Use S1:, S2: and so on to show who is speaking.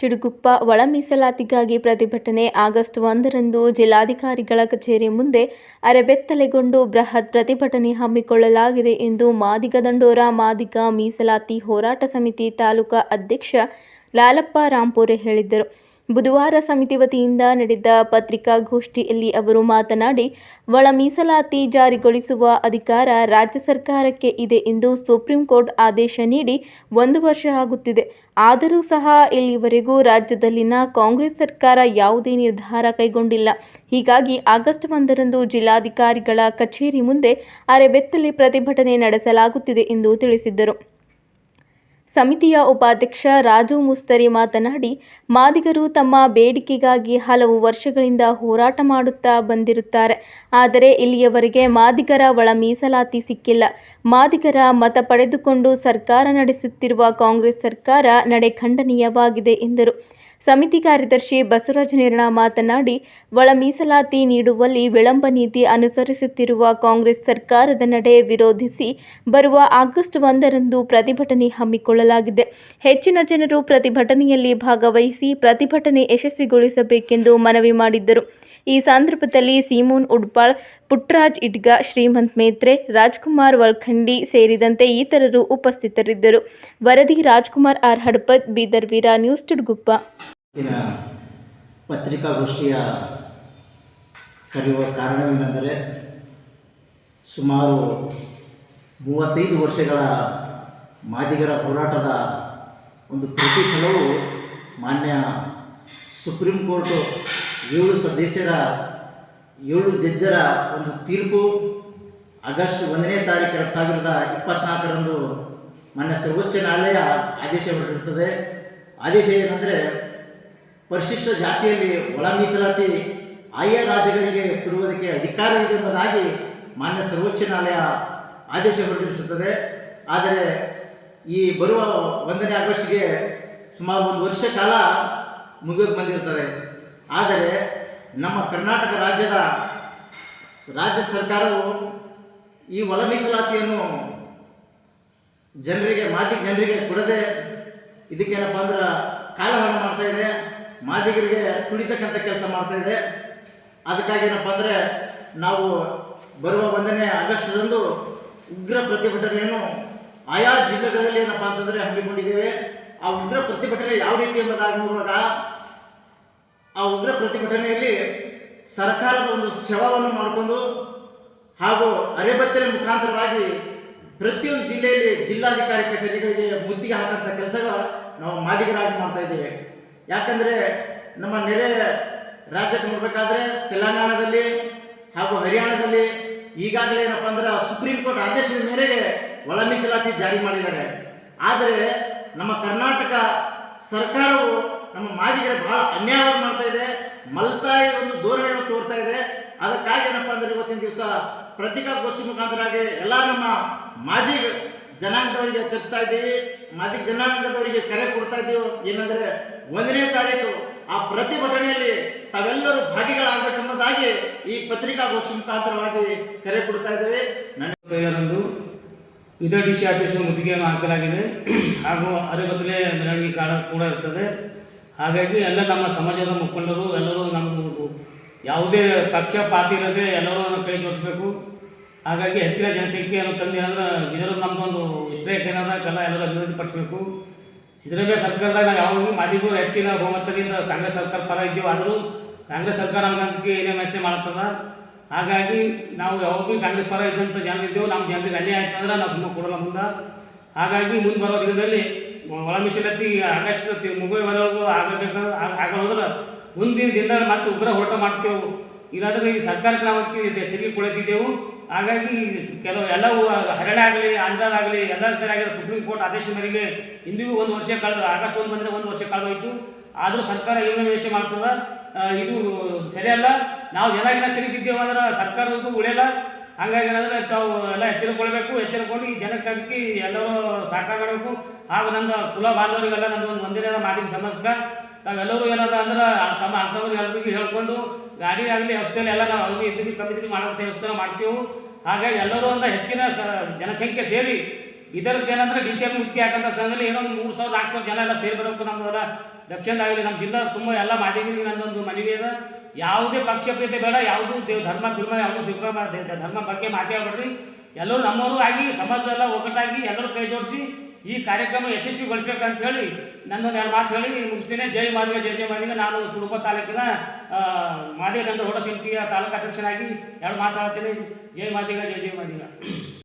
S1: ಚಿಡುಗುಪ್ಪ ಒಳ ಮೀಸಲಾತಿಗಾಗಿ ಪ್ರತಿಭಟನೆ ಆಗಸ್ಟ್ ಒಂದರಂದು ಜಿಲ್ಲಾಧಿಕಾರಿಗಳ ಕಚೇರಿ ಮುಂದೆ ಅರೆಬೆತ್ತಲೆಗೊಂಡು ಬೃಹತ್ ಪ್ರತಿಭಟನೆ ಹಮ್ಮಿಕೊಳ್ಳಲಾಗಿದೆ ಎಂದು ಮಾದಿಗ ದಂಡೋರ ಮಾದಿಗ ಮೀಸಲಾತಿ ಹೋರಾಟ ಸಮಿತಿ ತಾಲೂಕಾ ಅಧ್ಯಕ್ಷ ಲಾಲಪ್ಪ ರಾಂಪುರೆ ಹೇಳಿದರು ಬುಧವಾರ ಸಮಿತಿ ವತಿಯಿಂದ ನಡೆದ ಪತ್ರಿಕಾಗೋಷ್ಠಿಯಲ್ಲಿ ಅವರು ಮಾತನಾಡಿ ಒಳ ಮೀಸಲಾತಿ ಜಾರಿಗೊಳಿಸುವ ಅಧಿಕಾರ ರಾಜ್ಯ ಸರ್ಕಾರಕ್ಕೆ ಇದೆ ಎಂದು ಸುಪ್ರೀಂ ಕೋರ್ಟ್ ಆದೇಶ ನೀಡಿ ಒಂದು ವರ್ಷ ಆಗುತ್ತಿದೆ. ಆದರೂ ಸಹ ಇಲ್ಲಿವರೆಗೂ ರಾಜ್ಯದಲ್ಲಿನ ಕಾಂಗ್ರೆಸ್ ಸರ್ಕಾರ ಯಾವುದೇ ನಿರ್ಧಾರ ಕೈಗೊಂಡಿಲ್ಲ. ಹೀಗಾಗಿ ಆಗಸ್ಟ್ ಒಂದರಂದು ಜಿಲ್ಲಾಧಿಕಾರಿಗಳ ಕಚೇರಿ ಮುಂದೆ ಅರೆಬೆತ್ತಲೆ ಪ್ರತಿಭಟನೆ ನಡೆಸಲಾಗುತ್ತಿದೆ ಎಂದು ತಿಳಿಸಿದ್ದರು. ಸಮಿತಿಯ ಉಪಾಧ್ಯಕ್ಷ ರಾಜು ಮುಸ್ತರಿ ಮಾತನಾಡಿ, ಮಾದಿಗರು ತಮ್ಮ ಬೇಡಿಕೆಗಾಗಿ ಹಲವು ವರ್ಷಗಳಿಂದ ಹೋರಾಟ ಮಾಡುತ್ತಾ ಬಂದಿರುತ್ತಾರೆ. ಆದರೆ ಇಲ್ಲಿಯವರೆಗೆ ಮಾದಿಗರ ಒಳ ಮೀಸಲಾತಿ ಸಿಕ್ಕಿಲ್ಲ. ಮಾದಿಗರ ಮತ ಪಡೆದುಕೊಂಡು ಸರ್ಕಾರ ನಡೆಸುತ್ತಿರುವ ಕಾಂಗ್ರೆಸ್ ಸರ್ಕಾರ ನಡೆ ಖಂಡನೀಯವಾಗಿದೆ ಎಂದರು. ಸಮಿತಿ ಕಾರ್ಯದರ್ಶಿ ಬಸವರಾಜ ನಿರ್ಣ ಮಾತನಾಡಿ, ಒಳ ಮೀಸಲಾತಿ ನೀಡುವಲ್ಲಿ ವಿಳಂಬ ನೀತಿ ಅನುಸರಿಸುತ್ತಿರುವ ಕಾಂಗ್ರೆಸ್ ಸರ್ಕಾರದ ನಡೆ ವಿರೋಧಿಸಿ ಬರುವ ಆಗಸ್ಟ್ ಒಂದರಂದು ಪ್ರತಿಭಟನೆ ಹಮ್ಮಿಕೊಳ್ಳಲಾಗಿದೆ. ಹೆಚ್ಚಿನ ಜನರು ಪ್ರತಿಭಟನೆಯಲ್ಲಿ ಭಾಗವಹಿಸಿ ಪ್ರತಿಭಟನೆ ಯಶಸ್ವಿಗೊಳಿಸಬೇಕೆಂದು ಮನವಿ ಮಾಡಿದ್ದರು. ಈ ಸಂದರ್ಭದಲ್ಲಿ ಸೀಮೋನ್ ಉಡ್ಪಾಳ್ ಪುಟ್ಟರಾಜ್ ಇಟ್ಗ, ಶ್ರೀಮಂತ್ ಮೇತ್ರೆ, ರಾಜ್ಕುಮಾರ್ ವಲ್ಖಂಡಿ ಸೇರಿದಂತೆ ಇತರರು ಉಪಸ್ಥಿತರಿದ್ದರು. ವರದಿ ರಾಜ್ಕುಮಾರ್ ಆರ್ ಹಡಪದ್, ಬೀದರ್ ವೀರ, ನ್ಯೂಸ್ ತುಡುಗುಪ್ಪ.
S2: ಇನ್ನು ಪತ್ರಿಕಾಗೋಷ್ಠಿಯ ಕರೆಯುವ ಕಾರಣವೇನೆಂದರೆ ಸುಮಾರು ಮೂವತ್ತೈದು ವರ್ಷಗಳ ಮಾದಿಗರ ಹೋರಾಟದ ಒಂದು ಪ್ರತಿಫಲವು ಮಾನ್ಯ ಸುಪ್ರೀಂ ಕೋರ್ಟು ಏಳು ಸದಸ್ಯರ, ಏಳು ಜಜ್ಜರ ಒಂದು ತೀರ್ಪು ಆಗಸ್ಟ್ ಒಂದನೇ ತಾರೀಕು ಸಾವಿರದ ಇಪ್ಪತ್ನಾಲ್ಕರಂದು ಮಾನ್ಯ ಸರ್ವೋಚ್ಚ ನ್ಯಾಯಾಲಯ ಆದೇಶ ಹೊರಡಿರುತ್ತದೆ. ಆದೇಶ ಏನಂದರೆ, ಪರಿಶಿಷ್ಟ ಜಾತಿಯಲ್ಲಿ ಒಳ ಮೀಸಲಾತಿ ಆಯಾ ರಾಜ್ಯಗಳಿಗೆ ಕೊಡುವುದಕ್ಕೆ ಅಧಿಕಾರವಿದೆ ಎಂಬುದಾಗಿ ಮಾನ್ಯ ಸರ್ವೋಚ್ಚ ನ್ಯಾಯಾಲಯ ಆದೇಶ ಹೊರಡಿಸುತ್ತದೆ. ಆದರೆ ಈ ಬರುವ ಒಂದನೇ ಆಗಸ್ಟ್ಗೆ ಸುಮಾರು ಒಂದು ವರ್ಷ ಕಾಲ ಮುಗಿಯೋಕ್ಕೆ ಬಂದಿರ್ತದೆ ಆದರೆ ನಮ್ಮ ಕರ್ನಾಟಕ ರಾಜ್ಯದ ರಾಜ್ಯ ಸರ್ಕಾರವು ಈ ಒಳ ಮೀಸಲಾತಿಯನ್ನು ಜನರಿಗೆ ಮಾದಿ ಜನರಿಗೆ ಕೊಡದೆ ಇದಕ್ಕೇನಪ್ಪ ಅಂದ್ರೆ ಕಾಲಹರಣ ಮಾಡ್ತಾ ಇದೆ. ಮಾದಿಗರಿಗೆ ತುಳಿತಕ್ಕಂಥ ಕೆಲಸ ಮಾಡ್ತಾ ಇದೆ. ಅದಕ್ಕಾಗಿ ಏನಪ್ಪ ಅಂದರೆ ನಾವು ಬರುವ ಒಂದನೇ ಆಗಸ್ಟ್ರಂದು ಉಗ್ರ ಪ್ರತಿಭಟನೆಯನ್ನು ಆಯಾ ಜಿಲ್ಲೆಗಳಲ್ಲಿ ಏನಪ್ಪ ಅಂತಂದರೆ ಹಮ್ಮಿಕೊಂಡಿದ್ದೇವೆ. ಆ ಉಗ್ರ ಪ್ರತಿಭಟನೆ ಯಾವ ರೀತಿ ಎಂಬುದಾಗಿ ಪ್ರತಿಭಟನೆಯಲ್ಲಿ ಸರ್ಕಾರದ ಒಂದು ಶವವನ್ನು ಮಾಡಿಕೊಂಡು ಹಾಗೂ ಅರೆಬತ್ತಲೆ ಮುಖಾಂತರವಾಗಿ ಪ್ರತಿಯೊಂದು ಜಿಲ್ಲೆಯಲ್ಲಿ ಜಿಲ್ಲಾಧಿಕಾರಿ ಕಚೇರಿಗಳಿಗೆ ಮುತ್ತಿಗೆ ಹಾಕಂತ ಕೆಲಸಗಳು ನಾವು ಮಾದಿಗರಾಗಿ ಮಾಡ್ತಾ ಇದ್ದೇವೆ. ಯಾಕಂದರೆ ನಮ್ಮ ನೆರೆ ರಾಜ್ಯಕ್ಕೆ ನೋಡಬೇಕಾದ್ರೆ ತೆಲಂಗಾಣದಲ್ಲಿ ಹಾಗೂ ಹರಿಯಾಣದಲ್ಲಿ ಈಗಾಗಲೇ ಏನಪ್ಪ ಅಂದ್ರೆ ಸುಪ್ರೀಂ ಕೋರ್ಟ್ ಆದೇಶದ ಮೇರೆಗೆ ಒಳ ಮೀಸಲಾತಿ ಜಾರಿ ಮಾಡಿದ್ದಾರೆ. ಆದರೆ ನಮ್ಮ ಕರ್ನಾಟಕ ಸರ್ಕಾರವು ನಮ್ಮ ಮಾದಿಗರ ಬಹಳ ಅನ್ಯಾಯವಾಗಿ ಮಾಡ್ತಾ ಇದೆ. ಮಲ್ತಾಯ ಒಂದು ಧೋರಣೆಯನ್ನು ತೋರ್ತಾ ಇದೆ. ಅದಕ್ಕಾಗಿ ಏನಪ್ಪಾ ಅಂದ್ರೆ ಇವತ್ತಿನ ದಿವಸ ಪತ್ರಿಕಾಗೋಷ್ಠಿ ಮುಖಾಂತರಾಗಿ ಎಲ್ಲ ನಮ್ಮ ಮಾದಿ ಜನಾಂಗದವರಿಗೆ ಚರ್ಚಿಸ್ತಾ ಇದ್ದೀವಿ. ಮಾದಿ ಜನಾಂಗದವರಿಗೆ ಕರೆ ಕೊಡ್ತಾ ಇದ್ದೀವಿ. ಏನಂದ್ರೆ ಒಂದನೇ ತಾರೀಕು ಆ ಪ್ರತಿಭಟನೆಯಲ್ಲಿ ತಾವೆಲ್ಲರೂ ಭಾಗಿಗಳಾಗಬೇಕೆಂಬುದಾಗಿ ಈ ಪತ್ರಿಕಾಗೋಷ್ಠಿ ಮುಖಾಂತರವಾಗಿ ಕರೆ ಕೊಡ್ತಾ ಇದ್ದೇವೆ.
S3: ಐದರಂದು ವಿಧ ಡಿ ಸಿ ಆಫೀಸು ಮುತ್ತಿಗೆಯನ್ನು ಹಾಕಲಾಗಿದೆ. ಹಾಗೂ ಅರೆಬತ್ತಲೆ ಮೆರವಣಿಗೆ ಕಾರಣ ಕೂಡ ಇರ್ತದೆ. ಹಾಗಾಗಿ ಎಲ್ಲ ನಮ್ಮ ಸಮಾಜದ ಮುಖಂಡರು, ಎಲ್ಲರೂ ನಮ್ಮ ಯಾವುದೇ ಪಕ್ಷಪಾತಿ ಇರದೆ ಎಲ್ಲರೂ ಕೈ ಜೋಡಿಸ್ಬೇಕು. ಹಾಗಾಗಿ ಹೆಚ್ಚಿನ ಜನಸಂಖ್ಯೆಯನ್ನು ತಂದು ಏನಂದ್ರೆ ಇದರ ನಮ್ಮದೊಂದು ಇಷ್ಟೇಕ್ ಕಲ್ಲ ಎಲ್ಲರೂ ಅಭಿವೃದ್ಧಿಪಡಿಸಬೇಕು. ಸಿದ್ದರಾಮಯ್ಯ ಸರ್ಕಾರದಾಗ ಯಾವಾಗಲೂ ಮಾದಿಗೂ ಹೆಚ್ಚಿನ ಬಹುಮತದಿಂದ ಕಾಂಗ್ರೆಸ್ ಸರ್ಕಾರ ಪರ ಇದ್ದೀವಿ. ಆದರೂ ಕಾಂಗ್ರೆಸ್ ಸರ್ಕಾರ ನಮ್ಗೆ ಏನೇ ಮೆಸೇಜ್ ಮಾಡ್ತದ? ಹಾಗಾಗಿ ನಾವು ಯಾವಾಗಲೂ ಕಾಂಗ್ರೆಸ್ ಪರ ಇದ್ದಂಥ ಜನರಿದ್ದೇವೆ. ನಮ್ಮ ಜನರಿಗೆ ಅನ್ಯಾಯ ಆಯ್ತಂದ್ರೆ ನಾವು ಸುಮ್ಮನೆ ಕೊಡೋಲ್ಲ ಮುಂದೆ. ಹಾಗಾಗಿ ಮುಂದೆ ಬರೋ ದಿನದಲ್ಲಿ ಒಳ ಮೀಸಲಾತಿ ಆಗಸ್ಟ್ ಮನೆಯೊಳಗೂ ಆಗಬೇಕು, ಆಗ ಹೋದ್ರೆ ಮುಂದಿನ ದಿನ ಮತ್ತೆ ಉಗ್ರ ಹೋರಾಟ ಮಾಡ್ತೇವೆ. ಇಲ್ಲಾಂದ್ರೆ ಈ ಸರ್ಕಾರಕ್ಕೆ ನಾವು ಎಚ್ಚರಿಕೆ ಕೊಡುತ್ತಿದ್ದೆವು ಹಾಗಾಗಿ ಕೆಲವು ಎಲ್ಲವೂ ಹರಡೆ ಆಗಲಿ ಆಂಧ್ರದಾಗಲಿ ಎಲ್ಲ ಆಗಿರೋ ಸುಪ್ರೀಂ ಕೋರ್ಟ್ ಆದೇಶ ಮೇರೆಗೆ ಇಂದಿಗೂ ಒಂದು ವರ್ಷ ಕಳೆದ, ಆಗಸ್ಟ್ ಒಂದು ಬಂದರೆ ಒಂದು ವರ್ಷ ಕಳೆದೋಯ್ತು. ಆದರೂ ಸರ್ಕಾರ ಏನು ವಿಷಯ ಮಾಡ್ತದ? ಇದು ಸರಿಯಲ್ಲ. ನಾವು ಜನ ಏನ ತಿರುಗಿದ್ದೇವೆ ಅಂದ್ರೆ ಸರ್ಕಾರದ್ದು ಉಳಿಯಲ್ಲ. ಹಂಗಾಗಿ ಏನಂದ್ರೆ ತಾವು ಎಲ್ಲ ಎಚ್ಚರಿಕೊಳ್ಬೇಕು, ಎಚ್ಚರಿಕೊಂಡು ಈ ಜನಕ್ಕೆ ಅದಕ್ಕೆ ಎಲ್ಲರೂ ಮಾಡಬೇಕು ಹಾಗೂ ನನ್ನ ಕುಲ ಬಾಂಧವರಿಗೆಲ್ಲ ನಂದು ಒಂದು ಒಂದಿನ ಮಾತಿನ ಸಮಸ್ಕ ತಾವೆಲ್ಲರೂ ಏನದ ಅಂದ್ರೆ ತಮ್ಮ ಅರ್ಥವ್ರು ಎಲ್ಲರಿಗೂ ಹೇಳ್ಕೊಂಡು, ಗಾಡಿ ಆಗಲಿ, ವ್ಯವಸ್ಥೆಯಲ್ಲಿ ಎಲ್ಲ ನಾವು ಅವ್ರಿಗೆ ಇದ್ವಿ ಕಮಿಟಿ ಮಾಡುವಂಥ ವ್ಯವಸ್ಥೆ ಮಾಡ್ತೀವಿ. ಹಾಗಾಗಿ ಎಲ್ಲರೂ ಒಂದು ಹೆಚ್ಚಿನ ಸ, ಜನಸಂಖ್ಯೆ ಸೇರಿ, ಇದರದ್ದು ಏನಂದ್ರೆ ಡಿ ಸಿ ಎಂ ಯಾಕಂದ್ರೆ ಸಂಘದಲ್ಲಿ ಏನೋ ಒಂದು ಮೂರು ಸಾವಿರ, ನಾಲ್ಕು ಸಾವಿರ ಜನ ಎಲ್ಲ ಸೇರಿ ಬರಬೇಕು ನಮ್ಮದೆಲ್ಲ ದಕ್ಷಿಣದಾಗಲಿ ನಮ್ಮ ಜಿಲ್ಲಾ ತುಂಬ ಎಲ್ಲ ಮಾಡಿದ್ದೀನಿ ನನ್ನೊಂದು ಮನವಿ ಅದ. ಯಾವುದೇ ಪಕ್ಷಪಾತ ಬೇಡ, ಯಾವುದೂ ದೇವ್ ಧರ್ಮ ಧರ್ಮ, ಯಾವುದೂ ಸ್ವೀಕಾರ ಧರ್ಮ ಬಗ್ಗೆ ಮಾತಾಡ್ಬೇಡ್ರಿ ಎಲ್ಲರೂ ನಮ್ಮವರು ಆಗಿ ಸಮಾಜ ಎಲ್ಲ ಒಗ್ಗಟ್ಟಾಗಿ ಎಲ್ಲರೂ ಕೈ ಜೋಡಿಸಿ ಈ ಕಾರ್ಯಕ್ರಮ ಯಶಸ್ವಿಗೊಳಿಸ್ಬೇಕಂತ ಹೇಳಿ ನನ್ನೊಂದು ಎರಡು ಮಾತು ಹೇಳಿ ಮುಗಿಸ್ತೇನೆ. ಜೈ ಮಾದಿಗ, ಜೈ ಜೈ ಮಾದಿಗ. ನಾನು ತುಡುಪ ತಾಲೂಕಿನ ಮಾದಿಗ ದಂಡ ಹೋಡ ತಾಲೂಕು ಅಧ್ಯಕ್ಷನಾಗಿ ಎರಡು ಮಾತಾಡ್ತೀನಿ. ಜೈ ಮಾದಿಗ, ಜೈ ಜೈ ಮಾದಿಗ.